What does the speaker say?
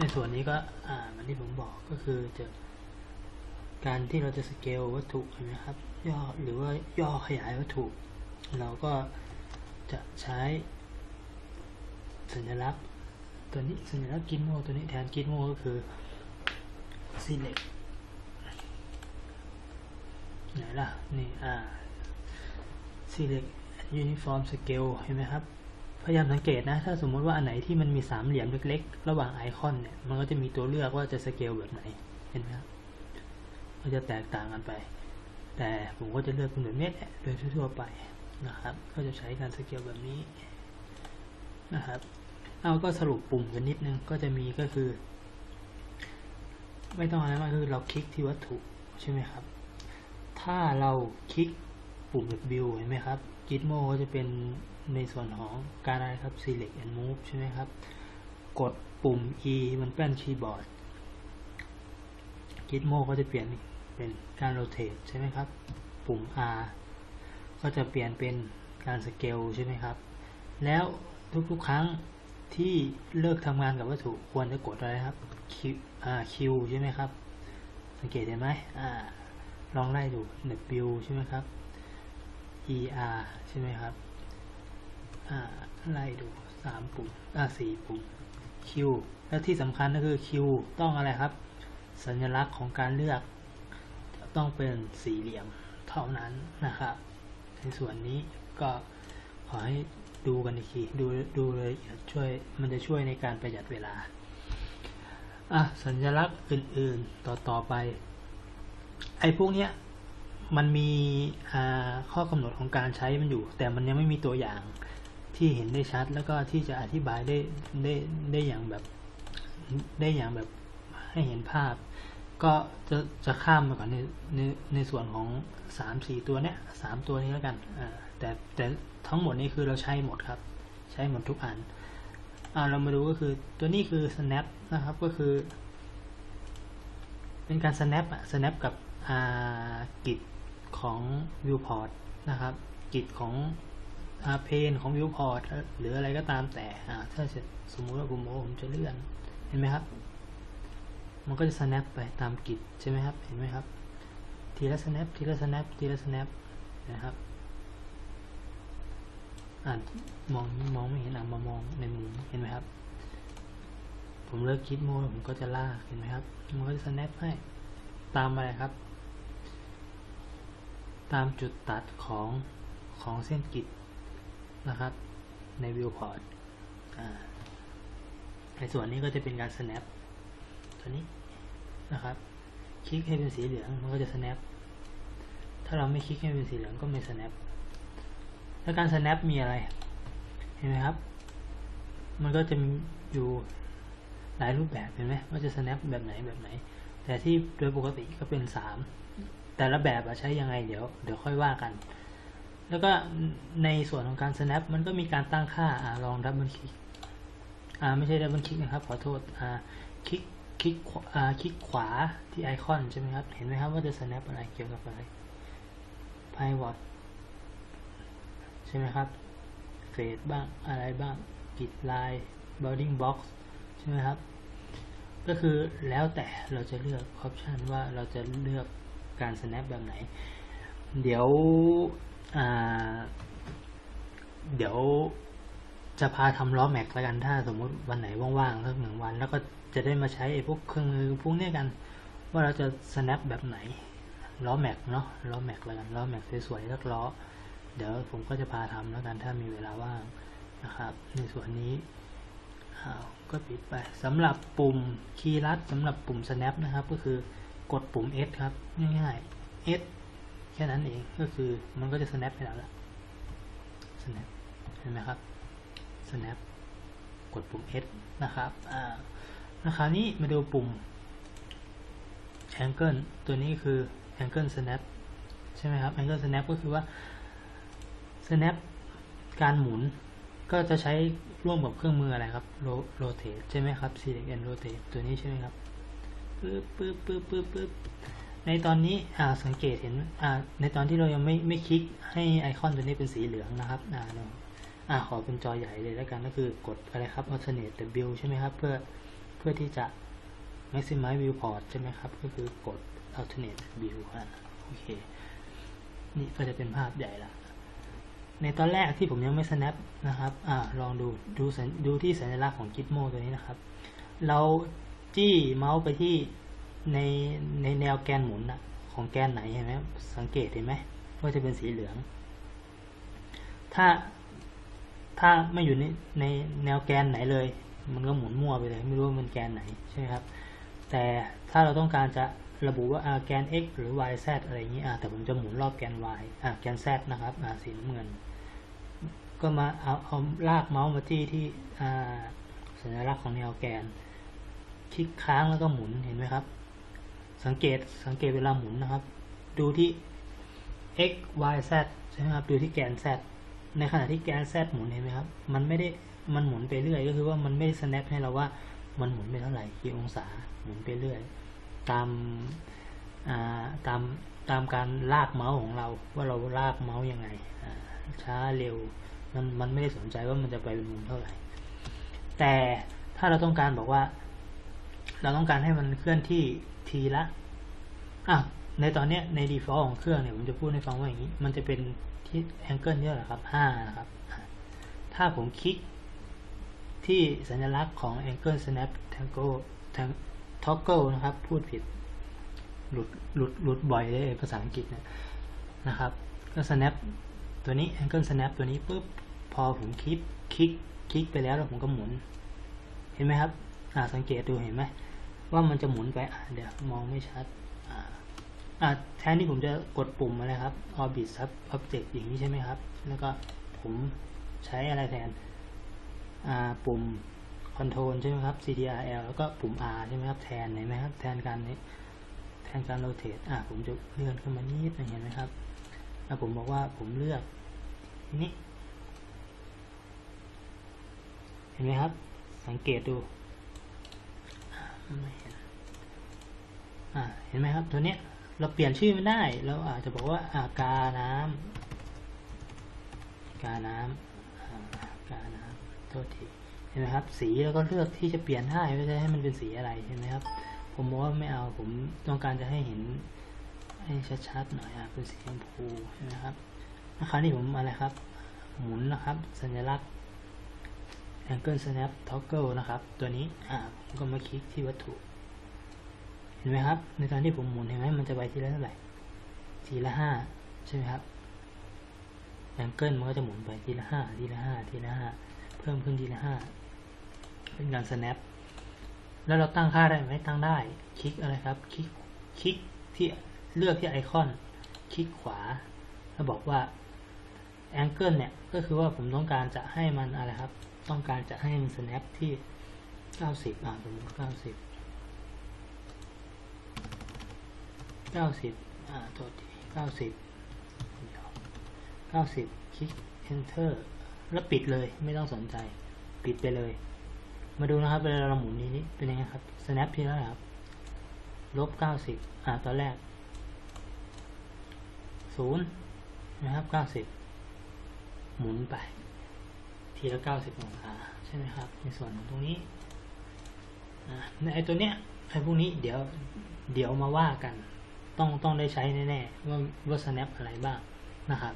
ในส่วนนี้ก็อ่าเหมันที่ผมบอกก็คือจะการที่เราจะสเกลวัตถุเห็นไหมครับ ย่อหรือว่าย่อขยายวัตถุ เราก็จะใช้สัญลักษณ์ ตัวนี้สัญลักษณ์กินโมตัวนี้แทนกินโมก็คือ select ไหนล่ะ นี่อ่า select uniform scale เห็นไหมครับ พยายามสังเกตนะ ถ้าสมมติว่าอันไหนที่มันมีสามเหลี่ยมเล็กๆ ระหว่างไอคอนเนี่ย มันก็จะมีตัวเลือกว่าจะสเกลแบบไหน เห็นไหมครับก็จะแตกต่างกันไป แต่ผมก็จะเลือกเป็นแบบนี้โดยทั่วๆไปนะครับ ก็จะใช้การสเกลแบบนี้นะครับ เอาก็สรุปปุ่มกันนิดนึง ก็จะมีก็คือ ไม่ต้องอะไรมากคือเราคลิกที่วัตถุใช่ไหมครับ ถ้าเราคลิกปุ่ม W เห็นไหมครับ Gitmo ก็จะเป็น ในส่วนของการอะไรครับ select and move ใช่ไหมครับ กดปุ่ม E มันแป้นคีย์บอร์ด Gitmo ก็จะเปลี่ยนเป็นการ rotate ใช่ไหมครับ ปุ่ม R ก็จะเปลี่ยนเป็นการ scale ใช่ไหมครับ แล้วทุกๆครั้งที่เลิกทำงานกับวัตถุควรจะกดอะไรครับ Q Q ใช่ไหมครับ สังเกตเห็นไหมอลองไล่ดู W ใช่ไหมครับ ER ใช่ไหมครับ ไล่ดูสามปุ่มอ่าสี่ปุ่ม Q แล้วที่สำคัญก็คือ Q ต้องอะไรครับ สัญลักษณ์ของการเลือกต้องเป็นสี่เหลี่ยมเท่านั้นนะครับ ในส่วนนี้ก็ขอให้ดูกันอีกทีดูดูเลยช่วยมันจะช่วยในการประหยัดเวลาอะสัญลักษณ์อื่นๆต่อต่อไป ไอ้พวกเนี้ยมันมีข้อกำหนดของการใช้มันอยู่ แต่มันยังไม่มีตัวอย่าง ที่เห็นได้ชัด แล้วก็ที่จะอธิบายได้ได้ได้อย่างแบบได้อย่างแบบให้เห็นภาพ ก็จะจะข้ามมาก่อนในในในส่วนของสามสี่ตัวเนี้ยสามตัวนี้แล้วกันอ่าแต่แต่ทั้งหมดนี้คือเราใช้หมดครับ ใช้หมดทุกอันอ่าเรามาดูก็คือตัวนี้คือ snap นะครับก็คือ เป็นการ snap อะ snap กับอ่ากิจของ viewport นะครับกิจของ เพนของ viewport หรืออะไรก็ตามแต่อ่าถ้าสมมุติว่าผมโอผมจะเลื่อน เห็นไหมครับ มันก็จะ snap ไปตามกิจใช่ไหมครับ เห็นไหมครับ ทีละ snap ทีละ snap ทีละ snap นะครับอ่านมองมองไม่เห็นอะมามองในมุมเห็นไหมครับ ผมเลิกคิดโมผมก็จะลากเห็นไหมครับมันก็จะ snap ให้ตามอะไรครับ ตามจุดตัดของของเส้นกิจ นะครับใน viewport ในส่วนนี้ก็จะเป็นการ snap ตัวนี้นะครับ คลิกให้เป็นสีเหลืองมันก็จะ snap ถ้าเราไม่คลิกให้เป็นสีเหลืองก็ไม่ snap แล้วการ snap มีอะไร เห็นไหมครับ มันก็จะมีอยู่หลายรูปแบบเห็นไหมว่าจะ snap แบบไหนแบบไหน แต่ที่โดยปกติก็เป็น 3 แต่ละแบบใช้ยังไงเดี๋ยวเดี๋ยวค่อยว่ากัน แล้วก็ในส่วนของการ snap มันก็มีการตั้งค่าอ่าลองดับเบิลคลิกอ่าไม่ใช่ดับเบิลคลิกนะครับ ขอโทษอ่าคลิกคลิกอ่าคลิกขวาที่ไอคอนใช่ไหมครับ เห็นไหมครับว่าจะ snap อะไรเกี่ยวกับอะไร pivot ใช่ไหมครับเฟดบ้างอะไรบ้างกิดลาย bounding box ใช่ไหมครับ ก็คือแล้วแต่เราจะเลือกออปชันว่าเราจะเลือกการ snap แบบไหน เดี๋ยว เดี๋ยวจะพาทำล้อแม็กแล้วกันถ้าสมมุติวันไหนว่างๆสักหนึ่งวัน แล้วก็จะได้มาใช้พวกเครื่องมือพวกนี้กัน ว่าเราจะ snap แบบไหนล้อแม็กเนาะล้อแม็กแล้วกันล้อแม็กสวยๆสักล้อ เดี๋ยวผมก็จะพาทำแล้วกันถ้ามีเวลาว่างนะครับ ในส่วนนี้ก็ปิดไปสำหรับปุ่มคีย์ลัดสำหรับปุ่ม snap นะครับ ก็คือกดปุ่ม S ครับง่ายๆ S แค่นั้นเองก็คือมันก็จะ snap ไปแล้วล่ะ snap เห็นไหมครับ snap กดปุ่ม S นะครับอ่าคราวนี้มาดูปุ่ม angle ตัวนี้คือ angle snap ใช่ไหมครับ angle snap ก็คือว่า snap การหมุนก็จะใช้ร่วมกับเครื่องมืออะไรครับ rotate ใช่ไหมครับ select and rotate ตัวนี้ใช่ไหมครับปึ๊บปึ๊บปึ๊บปึ๊บปึ๊บ ในตอนนี้สังเกตเห็นในตอนที่เรายังไม่ไม่คลิกให้ไอคอนตัวนี้เป็นสีเหลืองนะครับอ่าขอเป็นจอใหญ่เลยแล้วกันก็คือกดอะไรครับ alternate W ใช่ไหมครับ เพื่อเพื่อที่จะ maximize viewport ใช่ไหมครับ ก็คือกด alternate view อะโอเค นี่ก็จะเป็นภาพใหญ่ละในตอนแรกที่ผมยังไม่ snap นะครับอ่าลองดูดูดูที่สัญลักษณ์ของ Gitmo ตัวนี้นะครับ เราจี้เมาส์ไปที่ ในในแนวแกนหมุนอะของแกนไหนเห็นไหมสังเกตเห็นไหมว่าจะเป็นสีเหลือง ถ้าถ้าไม่อยู่ในในแนวแกนไหนเลย มันก็หมุนมั่วไปเลย ไม่รู้ว่ามันแกนไหนใช่ไหมครับ แต่ถ้าเราต้องการจะระบุว่าแกน x หรือ y z อะไรอย่างนี้แต่ผมจะหมุนรอบแกน y แกน z นะครับสีน้ำเงิน ก็มาเอาเอาลากเมาส์มาที่ที่สัญลักษณ์ของแนวแกน คลิกค้างแล้วก็หมุนเห็นไหมครับ สังเกตสังเกตเวลาหมุนนะครับ ดูที่ x y z ใช่ไหมครับ ดูที่แกน z ในขณะที่แกน z หมุนเห็นไหมครับ มันไม่ได้มันหมุนไปเรื่อย ก็คือว่ามันไม่ได้ snap ให้เราว่ามันหมุนไปเท่าไหร่กี่องศาหมุนไปเรื่อย ตามาตามตามการลากเมาส์ของเราว่าเราลากเมาส์ยังไงช้าเร็วมันมันไม่ได้สนใจว่ามันจะไปเป็นมุมเท่าไหร่ แต่ถ้าเราต้องการบอกว่า เราต้องการให้มันเคลื่อนที่ทีละอะในตอนเนี้ยใน default ของเครื่องเนี่ยผมจะพูดให้ฟังว่าอย่างนี้ มันจะเป็นที่ angle เนี่ยแหละครับ5นะครับ ถ้าผมคลิกที่สัญลักษณ์ของ angle snap toggle toggle นะครับ พูดผิด หลุดหลุดหลุดบ่อยเลยภาษาอังกฤษเนี่ยนะครับ ก็ snap ตัวนี้ angle snap ตัวนี้ปุ๊บ พอผมคลิกคลิกคลิกไปแล้วแล้วผมก็หมุน เห็นไหมครับ อ่าสังเกตดูเห็นไหมว่ามันจะหมุนไปอะเดี๋ยวมองไม่ชัดอ่าอ่าแทนที่ผมจะกดปุ่มอะไรครับ orbit sub object อย่างนี้ใช่ไหมครับ แล้วก็ผมใช้อะไรแทนอ่าปุ่ม control ใช่ไหมครับ ctrl แล้วก็ปุ่ม r ใช่ไหมครับแทนเห็นไหมครับแทนการนี้แทนการ rotate อ่าผมจะเลื่อนขึ้นมานิดนึงเห็นไหมครับแล้วผมบอกว่าผมเลือกนี่เห็นไหมครับ สังเกตดู เห็นไหมครับตัวเนี้ยเราเปลี่ยนชื่อมันได้ เราอาจจะบอกว่าอากาน้ำกาน้ำอ่ากาน้ำโทษทีเห็นไหมครับ สีเราก็เลือกที่จะเปลี่ยนได้ว่าจะให้มันเป็นสีอะไรเห็นไหมครับ ผมบอกว่าไม่เอาผมต้องการจะให้เห็นให้ชัดๆหน่อยอะเป็นสีชมพูใช่ไหมครับคราวนี้ผมอะไรครับ หมุนนะครับ สัญลักษณ์ angle snap toggle นะครับ ตัวนี้อ่าผมก็มาคลิกที่วัตถุ เห็นไหมครับ ในตอนที่ผมหมุนเห็นไหมมันจะไปทีละเท่าไหร่ทีละห้าใช่ไหมครับ angle มันก็จะหมุนไปทีละห้าทีละห้าทีละห้าเพิ่มขึ้นทีละห้าเป็นการ snap แล้วเราตั้งค่าได้ไหมตั้งได้ คลิกอะไรครับ คลิก คลิกที่เลือกที่ไอคอน คลิกขวา แล้วบอกว่า angle เนี่ยก็คือว่าผมต้องการจะให้มันอะไรครับ ต้องการจะให้มัน snap ที่ 90 อ่าสมมติ90 90 อ่าตัวที90เดี๋ยว90 คลิก enter แล้วปิดเลยไม่ต้องสนใจ ปิดไปเลย มาดูนะครับเวลาเราหมุนนี้นี่เป็นยังไงครับ snap ที่เท่าไหร่ครับลบ 90 อ่าตอนแรก 0 นะครับ 90 หมุนไป ทีละ 90 องศาใช่ไหมครับ ในส่วนของตรงนี้ในไอตัวเนี้ยไอพวกนี้เดี๋ยวเดี๋ยวมาว่ากัน ต้องต้องได้ใช้แน่ๆว่าว่า snap อะไรบ้างนะครับ